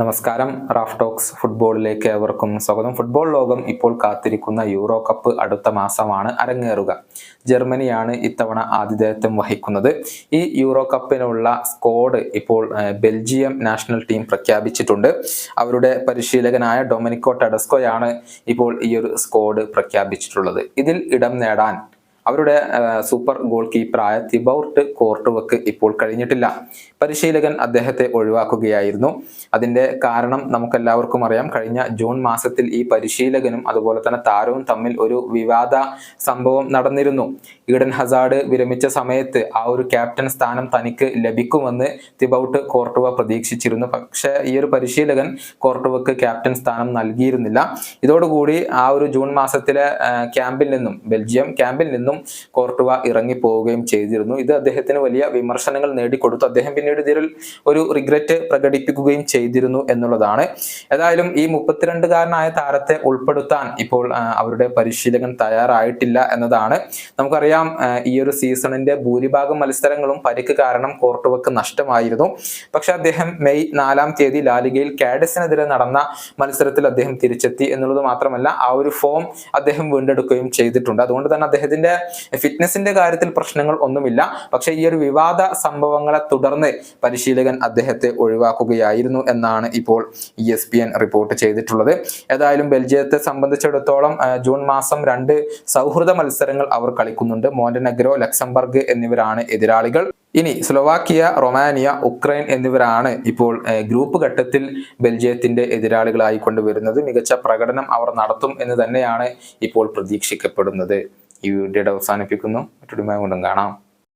നമസ്കാരം. Raf talks ഫുട്ബോളിലേക്ക് ഏവർക്കും സ്വാഗതം. ഫുട്ബോൾ ലോകം ഇപ്പോൾ കാത്തിരിക്കുന്ന യൂറോ കപ്പ് അടുത്ത മാസമാണ് അരങ്ങേറുക. ജർമ്മനിയാണ് ഇത്തവണ ആതിഥേയത്വം വഹിക്കുന്നത്. ഈ യൂറോ കപ്പിനുള്ള സ്ക്വാഡ് ഇപ്പോൾ ബെൽജിയം നാഷണൽ ടീം പ്രഖ്യാപിച്ചിട്ടുണ്ട്. അവരുടെ പരിശീലകനായ ഡൊമിനിക്കോ ടെഡസ്കോയാണ് ഇപ്പോൾ ഈ ഒരു സ്ക്വാഡ് പ്രഖ്യാപിച്ചിട്ടുള്ളത്. ഇതിൽ ഇടം നേടാൻ അവരുടെ സൂപ്പർ ഗോൾ കീപ്പറായ തിബൌർട്ട് കോർട്ടുവക്ക് ഇപ്പോൾ കഴിഞ്ഞിട്ടില്ല. പരിശീലകൻ അദ്ദേഹത്തെ ഒഴിവാക്കുകയായിരുന്നു. അതിന്റെ കാരണം നമുക്കെല്ലാവർക്കും അറിയാം. കഴിഞ്ഞ ജൂൺ മാസത്തിൽ ഈ പരിശീലകനും അതുപോലെ തന്നെ താരവും തമ്മിൽ ഒരു വിവാദ സംഭവം നടന്നിരുന്നു. ഈഡൻ ഹസാർഡ് വിരമിച്ച സമയത്ത് ആ ഒരു ക്യാപ്റ്റൻ സ്ഥാനം തനിക്ക് ലഭിക്കുമെന്ന് തിബൌട്ട് കോർട്ടുവ പ്രതീക്ഷിച്ചിരുന്നു. പക്ഷേ ഈ ഒരു പരിശീലകൻ കോർട്ടുവക്ക് ക്യാപ്റ്റൻ സ്ഥാനം നൽകിയിരുന്നില്ല. ഇതോടുകൂടി ആ ഒരു ജൂൺ മാസത്തിലെ ക്യാമ്പിൽ നിന്നും ബെൽജിയം ക്യാമ്പിൽ നിന്നും കോർട്ടുവ ഇറങ്ങി പോവുകയും ചെയ്തിരുന്നു. ഇത് അദ്ദേഹത്തിന് വലിയ വിമർശനങ്ങൾ നേടിക്കൊടുത്തു. അദ്ദേഹം പിന്നീട് ഇതിൽ ഒരു റിഗ്രറ്റ് പ്രകടിപ്പിക്കുകയും ചെയ്തിരുന്നു എന്നുള്ളതാണ്. ഏതായാലും ഈ മുപ്പത്തിരണ്ടുകാരനായ താരത്തെ ഉൾപ്പെടുത്താൻ ഇപ്പോൾ അവരുടെ പരിശീലകൻ തയ്യാറായിട്ടില്ല എന്നതാണ്. നമുക്കറിയാം ഈ ഒരു സീസണിന്റെ ഭൂരിഭാഗം മത്സരങ്ങളും പരിക്ക് കാരണം കോർട്ടുവക്ക് നഷ്ടമായിരുന്നു. പക്ഷെ അദ്ദേഹം മെയ് നാലാം തീയതി ലാലിഗയിൽ കാഡസിനെതിരെ നടന്ന മത്സരത്തിൽ അദ്ദേഹം തിരിച്ചെത്തി എന്നുള്ളത് മാത്രമല്ല ആ ഒരു ഫോം അദ്ദേഹം വീണ്ടെടുക്കുകയും ചെയ്തിട്ടുണ്ട്. അതുകൊണ്ട് തന്നെ അദ്ദേഹത്തിന്റെ ഫിറ്റ്നസിന്റെ കാര്യത്തിൽ പ്രശ്നങ്ങൾ ഒന്നുമില്ല. പക്ഷേ ഈ ഒരു വിവാദ സംഭവങ്ങളെ തുടർന്ന് പരിശീലകൻ അദ്ദേഹത്തെ ഒഴിവാക്കുകയായിരുന്നു എന്നാണ് ഇപ്പോൾ E S P N report ചെയ്തിട്ടുള്ളത്. ഏതായാലും ബെൽജിയത്തെ സംബന്ധിച്ചിടത്തോളം ജൂൺ മാസം രണ്ട് സൗഹൃദ മത്സരങ്ങൾ അവർ കളിക്കുന്നുണ്ട്. മോണ്ടനഗ്രോ ലക്സംബർഗ് എന്നിവരാണ് എതിരാളികൾ. ഇനി സ്ലൊവാക്കിയ റൊമാനിയ ഉക്രൈൻ എന്നിവരാണ് ഇപ്പോൾ ഗ്രൂപ്പ് ഘട്ടത്തിൽ ബെൽജിയത്തിന്റെ എതിരാളികളായി കൊണ്ടുവരുന്നത്. മികച്ച പ്രകടനം അവർ നടത്തും എന്ന് തന്നെയാണ് ഇപ്പോൾ പ്രതീക്ഷിക്കപ്പെടുന്നത്. ഈ വീഡിയോയുടെ അവസാനിപ്പിക്കുന്നു. മറ്റൊരു കൊണ്ടും കാണാം.